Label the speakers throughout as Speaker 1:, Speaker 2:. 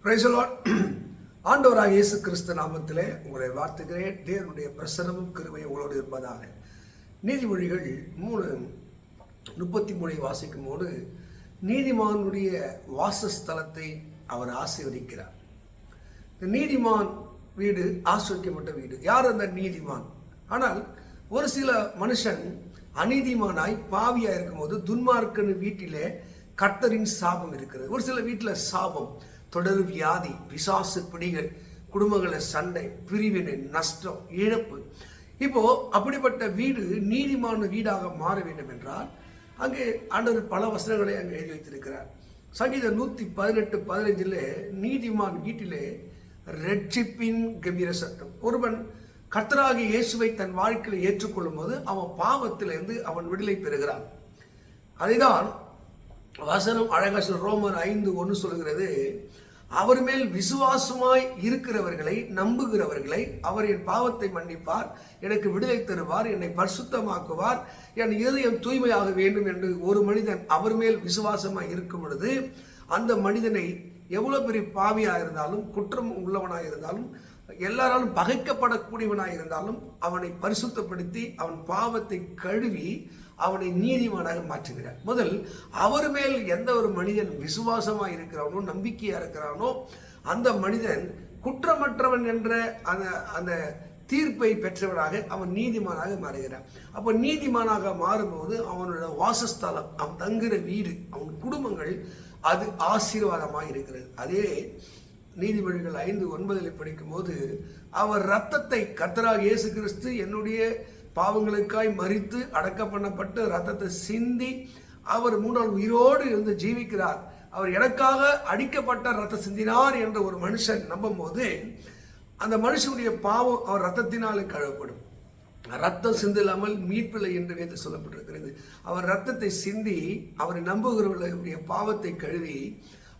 Speaker 1: ஆண்டவராக இயேசு கிறிஸ்து நாமத்திலே உங்களை வாழ்த்துகிறேன். தேவனுடைய பிரசனமும் கிருமையும் உங்களோடு இருப்பதாக. நீதிமொழிகள் மூணு முப்பத்தி மூணை வாசிக்கும் போது நீதிமானுடைய வாசஸ்தலத்தை அவர் ஆசீர்வதிக்கிறார். நீதிமான் வீடு ஆசிரியக்கப்பட்ட வீடு. யார் அந்த நீதிமான்? ஆனால் ஒரு சில மனுஷன் அநீதிமானாய் பாவியா இருக்கும்போது துன்மார்க்கன் வீட்டிலே கர்த்தரின் சாபம் இருக்கிறது. ஒரு சில வீட்டில் சாபம். தொடர் வியாதி பிசாசு பிடிகள் குடும்பங்கள சண்டை பிரிவினை நஷ்டம் இழப்பு. இப்போ அப்படிப்பட்ட வீடு நீதிமான வீடாக மாற வேண்டும் என்றால் அங்கே ஆண்டவர் பல வசனங்களை அங்கே எழுதி வைத்திருக்கிறார். சங்கீதம் நூற்றி பதினெட்டு பதினைஞ்சில் நீதிமான் வீட்டிலே ரட்சிப்பின் கம்பீர சட்டம் ஒருவன் கர்த்தராகிய இயேசுவை தன் வாழ்க்கையில் ஏற்றுக்கொள்ளும் போது அவன் பாவத்திலிருந்து அவன் விடுதலை பெறுகிறான். அதைதான் வசனம் அழகாக சொல் ரோமர் ஐந்து ஒன்று சொல்கிறது அவர் மேல் விசுவாசமாய் இருக்கிறவர்களை நம்புகிறவர்களை அவர் என் பாவத்தை மன்னிப்பார் எனக்கு விடுதலை தருவார் என்னை பரிசுத்தமாக்குவார் என் இதயம் தூய்மையாக வேண்டும் என்று ஒரு மனிதன் அவர் மேல் விசுவாசமாய் இருக்கும் பொழுது அந்த மனிதனை எவ்வளோ பெரிய பாவியாக இருந்தாலும் குற்றம் உள்ளவனாக இருந்தாலும் எல்லாராலும் பகைக்கப்படக்கூடியவனாக இருந்தாலும் அவனை பரிசுத்தப்படுத்தி அவன் பாவத்தை கழுவி அவனை நீதிமானாக மாற்றுகிறார். முதல் அவர் மேல் எந்த ஒரு மனிதன் விசுவாசமாக இருக்கிறானோ நம்பிக்கையாக இருக்கிறானோ அந்த மனிதன் குற்றமற்றவன் என்ற அந்த அந்த தீர்ப்பை பெற்றவனாக அவன் நீதிமானாக மாறுகிறான். அப்போ நீதிமானாக மாறும்போது அவனோட வாசஸ்தலம் அவன் தங்குகிற வீடு அவன் குடும்பங்கள் அது ஆசீர்வாதமாக இருக்கிறது. அதே நீதிமொழிகள் ஐந்து ஒன்பதில் படிக்கும்போது அவர் ரத்தத்தை கத்தராக இயேசு கிறிஸ்து என்னுடைய பாவங்களுக்காய் மறித்து அடக்கம் பண்ணப்பட்டு ரத்தத்தை சிந்தி அவர் மூன்றாவது உயிரோடு இருந்து ஜீவிக்கிறார். அவர் எனக்காக அடிக்கப்பட்ட ரத்தம் சிந்தினார் என்ற ஒரு மனுஷன் நம்பும் போது அந்த மனுஷனுடைய பாவம் அவர் ரத்தத்தினாலே கழுவப்படும். ரத்தம் சிந்தில்லாமல் மீட்பில்லை என்று வேத சொல்லப்பட்டிருக்கிறது. அவர் ரத்தத்தை சிந்தி அவரை நம்புகிறவர்களுடைய பாவத்தை கழுவி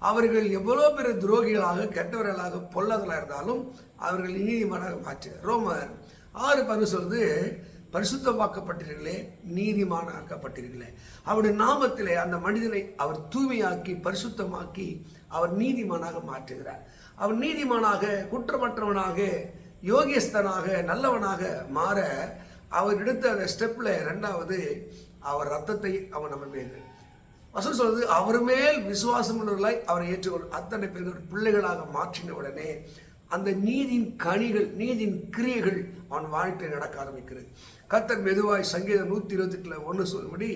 Speaker 1: அவர்கள் எவ்வளோ பெரிய துரோகிகளாக கெட்டவர்களாக பொல்லாதலாக இருந்தாலும் அவர்கள் நீதிமானாக மாற்று ரோமர் ஆறு பங்கு சொல்வது பரிசுத்தமாக்கப்பட்டீர்களே நீதிமான ஆக்கப்பட்டீர்களே அவருடைய நாமத்திலே அந்த மனிதனை அவர் தூய்மையாக்கி பரிசுத்தமாக்கி அவர் நீதிமானாக மாற்றுகிறார். அவர் நீதிமானாக குற்றமற்றவனாக யோகியஸ்தனாக நல்லவனாக மாற அவர் எடுத்த அந்த ஸ்டெப்பில் ரெண்டாவது அவர் ரத்தத்தை அவன் நம்ம மேல் வசூல் சொல்றது அவர் மேல் விசுவாசம் உள்ளவர்களாய் அவரை ஏற்றுக்கொள். அத்தனை பேர் பிள்ளைகளாக மாற்றின உடனே அந்த நீதியின் கனிகள் நீதியின் கிரியைகள் அவன் வாழ்க்கை நடக்க ஆரம்பிக்கிறது. கத்தர் மெதுவாய் சங்கீதம் நூற்றி இருபத்தெட்டில் ஒன்று சொல்லும்படி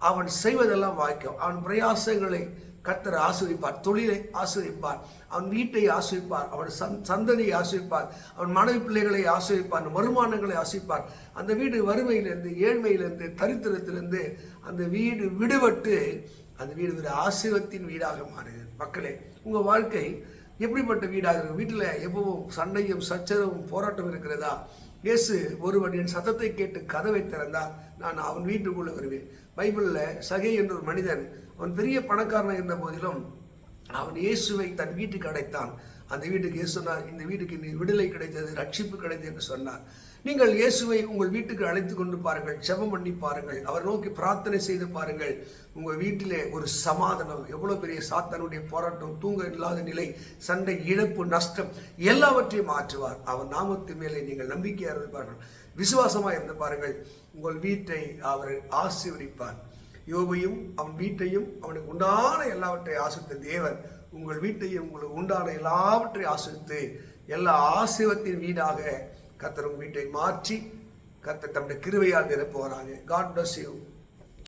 Speaker 1: அவன் செய்வதெல்லாம் வாய்க்கும். அவன் பிரயாசங்களை கத்தர் ஆசிரிப்பார் தொழிலை ஆசிரிப்பார் அவன் வீட்டை ஆசிரிப்பார் அவன் சந் சந்ததியை ஆசிரிப்பார் அவன் மனைவி பிள்ளைகளை ஆசிரிப்பார் வருமானங்களை ஆசிரிப்பார் அந்த வீடு வறுமையிலிருந்து ஏழ்மையிலிருந்து தரித்திரத்திலிருந்து அந்த வீடு விடுபட்டு அந்த வீடு ஒரு ஆசிரியத்தின் வீடாக மாறுகிறது மக்களே உங்கள் வாழ்க்கை எப்படிப்பட்ட வீடாக இருக்கும் வீட்டில் எப்பவும் சண்டையும் சச்சரவும் போராட்டம் இருக்கிறதா? இயேசு ஒருவன் என் சத்தத்தை கேட்டு கதவை திறந்தால் நான் அவன் வீட்டுக்குள்ளே வருவேன். பைபிளில் சகை என்ற ஒரு மனிதன் அவன் பெரிய பணக்காரனாக இருந்த போதிலும் அவன் இயேசுவை தன் வீட்டுக்கு அடைத்தான் அந்த வீட்டுக்கு இயேசு சொன்னார் இந்த வீட்டுக்கு நீ விடுதலை கிடைத்தது ரட்சிப்பு கிடைத்தது என்று சொன்னார். நீங்கள் இயேசுவை உங்கள் வீட்டுக்கு அழைத்து கொண்டு பாருங்கள் ஜெபம் பண்ணி பாருங்கள் அவர் நோக்கி பிரார்த்தனை செய்து பாருங்கள். உங்கள் வீட்டிலே ஒரு சமாதானம் எவ்வளோ பெரிய சாத்தானுடைய போராட்டம் தூங்க இல்லாத நிலை சண்டை இழப்பு நஷ்டம் எல்லாவற்றையும் மாற்றுவார் அவர் நாமத்து மேலே நீங்கள் நம்பிக்கையாக இருந்து பாருங்கள் விசுவாசமாக இருந்து பாருங்கள் உங்கள் வீட்டை அவர் ஆசீர்வதிப்பார். யோபையும் அவன் வீட்டையும் அவனுக்கு உண்டான எல்லாவற்றையும் ஆசிரித்த தேவன் உங்கள் வீட்டையும் உங்களுக்கு உண்டான எல்லாவற்றையும் ஆசிரித்து எல்லா ஆசிரியத்தின் வீடாக கத்தர் உங்கள் வீட்டை மாற்றி கத்தர் தம்முடைய கிருவையால் நிரப்புவாராங்க காட் பிளஸ் யூ